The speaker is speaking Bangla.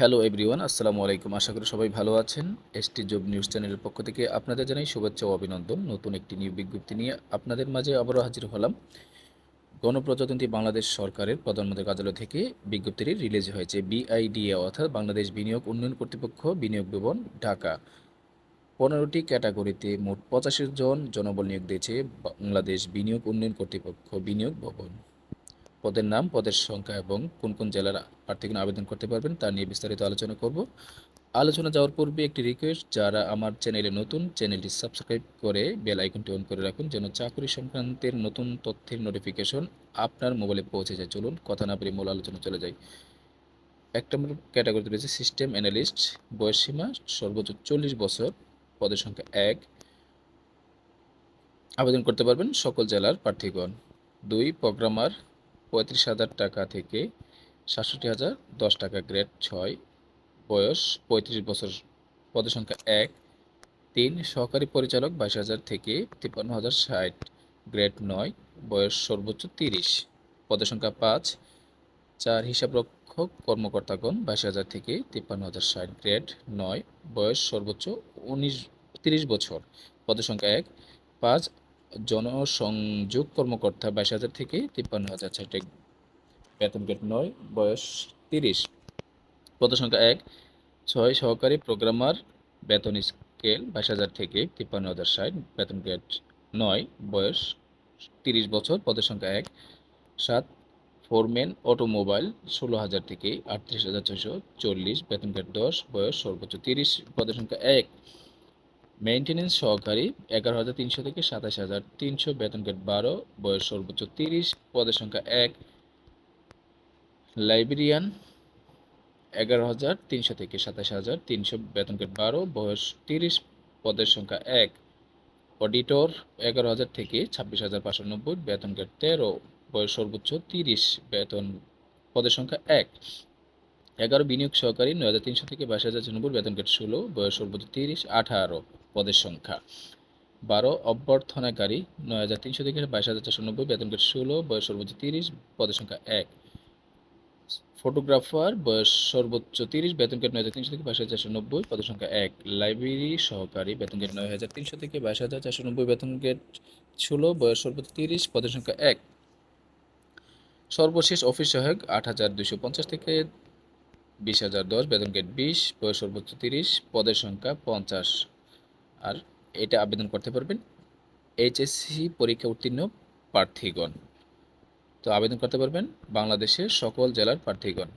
হ্যালো এভরিওয়ান আসসালামু আলাইকুম আশা করি সবাই ভালো আছেন। এসটি জব নিউজ চ্যানেলের পক্ষ থেকে আপনাদের জানাই শুভেচ্ছা ও অভিনন্দন। নতুন একটি নিয়োগ বিজ্ঞপ্তি নিয়ে আপনাদের মাঝে আবারও হাজির হলাম। গণপ্রজাতন্ত্রী বাংলাদেশ সরকারের প্রধানমন্ত্রী কার্যালয় থেকে বিজ্ঞপ্তিটি রিলিজ হয়েছে। বিআইডিএ অর্থাৎ বাংলাদেশ বিনিয়োগ উন্নয়ন কর্তৃপক্ষ বিনিয়োগ ভবন ঢাকা। পনেরোটি ক্যাটাগরিতে মোট পঁচাশি জন জনবল নিয়োগ দিয়েছে বাংলাদেশ বিনিয়োগ উন্নয়ন কর্তৃপক্ষ বিনিয়োগ ভবন। পদের নাম, পদের সংখ্যা এবং কোন কোন জেলার প্রার্থীগণ আবেদন করতে পারবেন তা নিয়ে বিস্তারিত আলোচনা করব। আলোচনা যাওয়ার পূর্বে একটি রিকোয়েস্ট যারা আমার চ্যানেলে নতুন চ্যানেলটি সাবস্ক্রাইব করে বেল আইকনটি অন করে রাখুন যেন চাকরি সংক্রান্তের নতুন তথ্যের নোটিফিকেশন আপনার মোবাইলে পৌঁছে যায়। চলুন, কথা না পেরে মূল আলোচনা চলে যায় এক নম্বর ক্যাটাগরিতে রয়েছে সিস্টেম অ্যানালিস্ট বয়সসীমা সর্বোচ্চ চল্লিশ বছর, পদের সংখ্যা এক। আবেদন করতে পারবেন সকল জেলার প্রার্থীগণ। দুই প্রোগ্রামার পঁয়ত্রিশ হাজার টাকা থেকে সাতষট্টি হাজার দশ টাকা গ্রেড ছয়। বয়স পঁয়ত্রিশ বছর। পদের এক। তিন, সহকারী পরিচালক বাইশ হাজার থেকে তিপ্পান্ন হাজার ষাট। গ্রেড নয়। বয়স সর্বোচ্চ তিরিশ। পদের পাঁচ। চার, হিসাবরক্ষক কর্মকর্তাগণ বাইশ হাজার থেকে তিপ্পান্ন হাজার ষাট। গ্রেড নয়। বয়স সর্বোচ্চ উনিশ, তিরিশ বছর। পদের এক। পাঁচ জনসংযোগ কর্মকর্তা বাইশ হাজার থেকে তিপ্পান্ন হাজার ষাটে বেতন গ্রেড নয়, বয়স তিরিশ। সংখ্যা এক, ছয় সহকারী প্রোগ্রামার, বেতন স্কেল বাইশ হাজার থেকে তিপ্পান্ন হাজার ষাট, বেতন গ্রেড নয়, বয়স তিরিশ বছর। পদের সংখ্যা এক, সাত ফোরম্যান অটোমোবাইল, ষোলো হাজার থেকে আটত্রিশ হাজার ছয়শো চল্লিশ, বেতন গ্রেড দশ, বয়স সর্বোচ্চ তিরিশ। পদের সংখ্যা এক মেইনটেনেন্স সহকারী এগারো হাজার তিনশো থেকে সাতাশ হাজার তিনশো, বেতন গ্রেড বারো, বয়স সর্বোচ্চ তিরিশ, পদের সংখ্যা এক। লাইব্রেরিয়ান এগারো হাজার তিনশো থেকে সাতাশ হাজার তিনশো, বেতন গ্রেড বারো, বয়স তিরিশ, পদের সংখ্যা এক। অডিটর এগারো হাজার থেকে ছাব্বিশ হাজার পাঁচশো নব্বই, বেতন গ্রেড তেরো, বয়স সর্বোচ্চ তিরিশ, বেতন পদের সংখ্যা এক। এগারো বিনিয়োগ সহকারী নয় হাজার তিনশো থেকে বাইশ হাজার ছিয়ানব্বই বেতন গ্রেড ষোলো, বয়স সর্বোচ্চ তিরিশ, আঠারো পদের সংখ্যা। বারো অভ্যর্থনাকারী নয় হাজার তিনশো থেকে বাইশ হাজার চারশো নব্বই বেতন গ্রেড ষোলো, বয়স সর্বোচ্চ তিরিশ পদের সংখ্যা এক। ফটোগ্রাফার, বয়স সর্বোচ্চ তিরিশ বেতন গ্রেড নয় হাজার তিনশো থেকে বাইশ হাজার চারশো নব্বই পদের সংখ্যা এক। লাইব্রেরি সহকারী বেতন গ্রেড নয় হাজার তিনশো থেকে বাইশ হাজার চারশো নব্বই বেতন গ্রেড ষোলো, বয়স সর্বোচ্চ তিরিশ পদের সংখ্যা এক। সর্বশেষ অফিস সহায়ক আট হাজার দুশো পঞ্চাশ থেকে বিশ হাজার দশ, বেতন গেট বিশ, বয়স সর্বোচ্চ তিরিশ, পদের সংখ্যা পঞ্চাশ। আর এটা আবেদন করতে পারবেন এইচএসসি পরীক্ষা উত্তীর্ণ প্রার্থীগণ। তো আবেদন করতে পারবেন বাংলাদেশের সকল জেলার প্রার্থীগণ।